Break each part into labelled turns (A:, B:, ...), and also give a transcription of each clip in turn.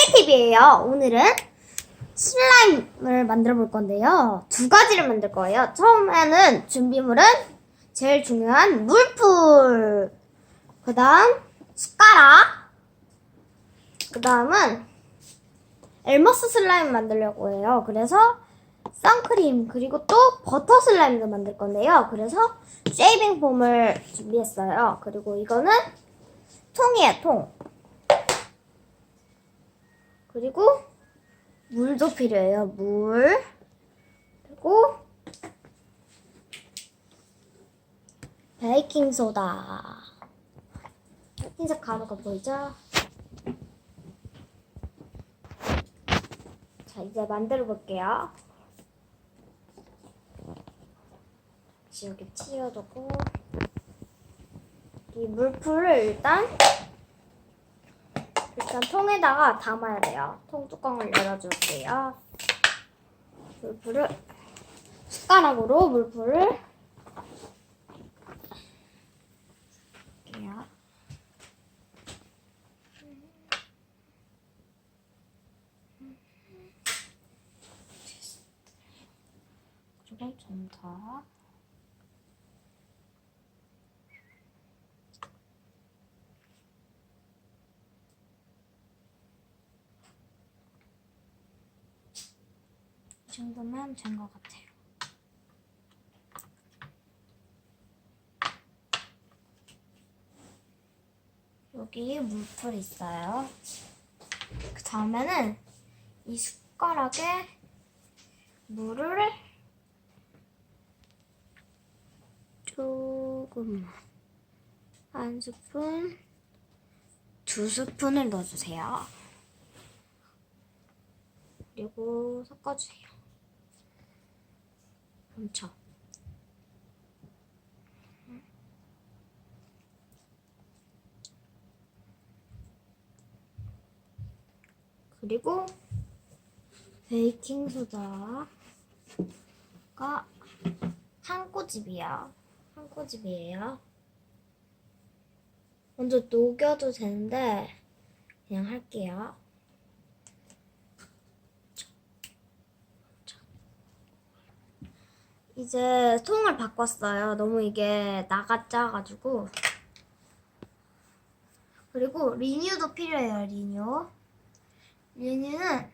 A: 딸기TV예요. 오늘은 슬라임을 만들어 볼 건데요. 두 가지를 만들 거예요. 처음에는 준비물은 제일 중요한 물풀, 그 다음 숟가락, 그 다음은 엘머스 슬라임 만들려고 해요. 그래서 선크림 그리고 또 버터 슬라임도 만들 건데요. 그래서 쉐이빙 폼을 준비했어요. 그리고 이거는 통이에요, 통. 그리고 물도 필요해요. 물. 그리고 베이킹 소다. 흰색 가루가 보이죠? 자, 이제 만들어 볼게요. 여기 치워두고 이 물풀을 일단 일단 통에다가 담아야 돼요. 통 뚜껑을 열어줄게요. 물풀을 숟가락으로 물풀을 좀 더. 정도면 된 것 같아요. 여기 물풀 있어요. 그 다음에는 이 숟가락에 물을 조금만 한 스푼, 두 스푼을 넣어주세요. 그리고 섞어주세요. 엄청. 그리고 베이킹 소다가 한 꼬집이야. 한 꼬집이에요. 먼저 녹여도 되는데 그냥 할게요. 이제 통을 바꿨어요. 너무 이게 나가짜가지고. 그리고 리뉴도 필요해요. 리뉴. 리뉴는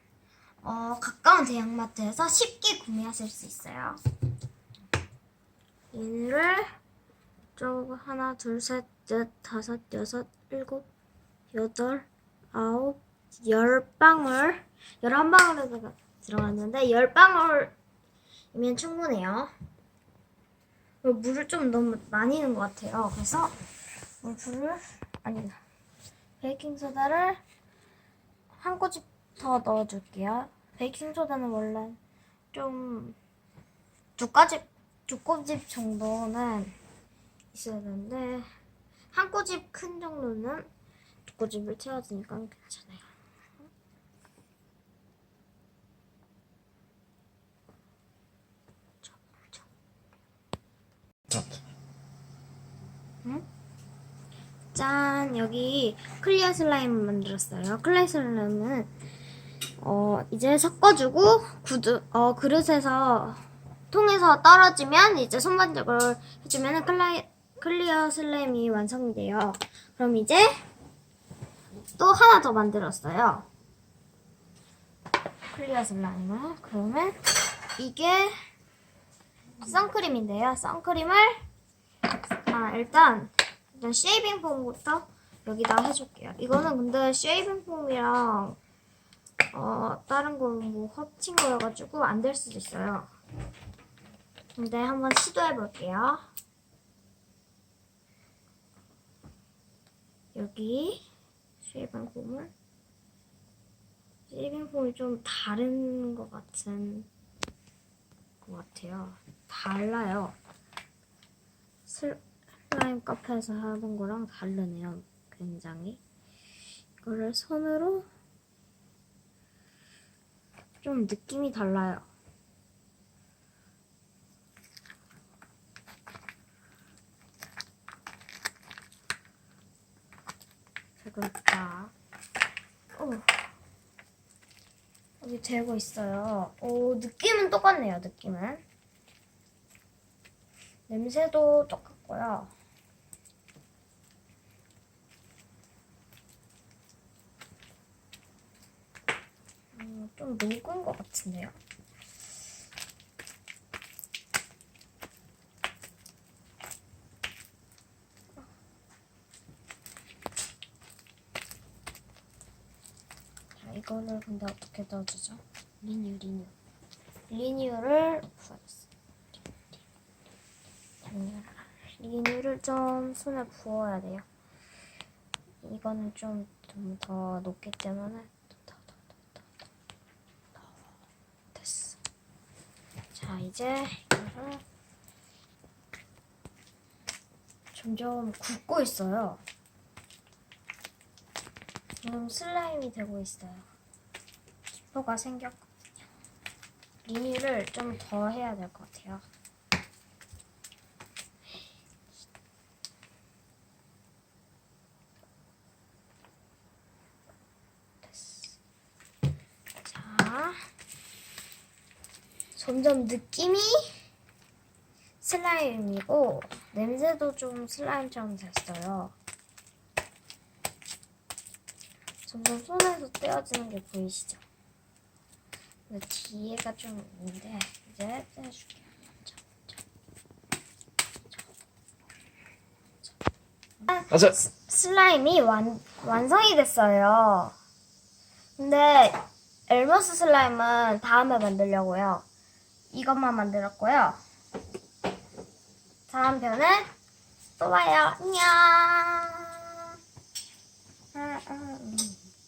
A: 어, 가까운 대형마트에서 쉽게 구매하실 수 있어요. 리뉴를 좀 하나, 둘, 셋, 넷, 다섯, 여섯, 일곱, 여덟, 아홉, 열 방울, 열한 방울에 들어갔는데 열 방울 이면 충분해요. 물을 좀 너무 많이 넣은 것 같아요. 그래서 물풀을 아니 베이킹 소다를 한 꼬집 더 넣어줄게요. 베이킹 소다는 원래 좀두 꼬집 두 꼬집 정도는 있어야 되는데 한 꼬집 큰 정도는 두 꼬집을 채워주니까 괜찮아요.
B: 스타트.
A: 짠 여기 클리어 슬라임 만들었어요. 클리어 슬라임은 어 이제 섞어주고 구두 어 그릇에서 통에서 떨어지면 이제 손반죽을 해주면 클라이, 클리어 슬라임이 완성이 돼요. 그럼 이제 또 하나 더 만들었어요. 클리어 슬라임을 그러면 이게 선크림인데요. 선크림을 아 일단 일단 쉐이빙 폼부터 여기다 해줄게요. 이거는 근데 쉐이빙 폼이랑 어 다른 거 뭐 합친 거여가지고 안 될 수도 있어요. 근데 한번 시도해 볼게요. 여기 쉐이빙 폼을 쉐이빙 폼이 좀 다른 것 같은 것 같아요. 달라요. 슬라임 카페에서 하던 거랑 다르네요. 굉장히. 이거를 손으로 좀 느낌이 달라요. 어. 여기 되고 있어요. 오, 느낌은 똑같네요, 느낌은. 냄새도 똑같고요. 음, 좀 녹은 것 같은데요. 이거를 근데 어떻게 넣어주죠? 리뉴, 리뉴. 리뉴를 부어줬어요. 리뉴. 리뉴를 좀 손에 부어야 돼요. 이거는 좀 좀더 녹기 때문에. 됐어. 자, 이제 이거를 점점 굽고 있어요. 지금 슬라임이 되고 있어요. 기포가 생겼거든요. 리뉴를 좀 더 해야 될 것 같아요. 자, 점점 느낌이 슬라임이고 냄새도 좀 슬라임처럼 됐어요. 점점 손에서 떼어지는 게 보이시죠? 근데 뒤에가 좀 있는데 이제 떼어줄게요. 자, 자.
B: 아자.
A: 슬라임이 완, 완성이 됐어요. 근데 엘머스 슬라임은 다음에 만들려고요. 이것만 만들었고요. 다음 편에 또 봐요. 안녕. 아, 아, 음.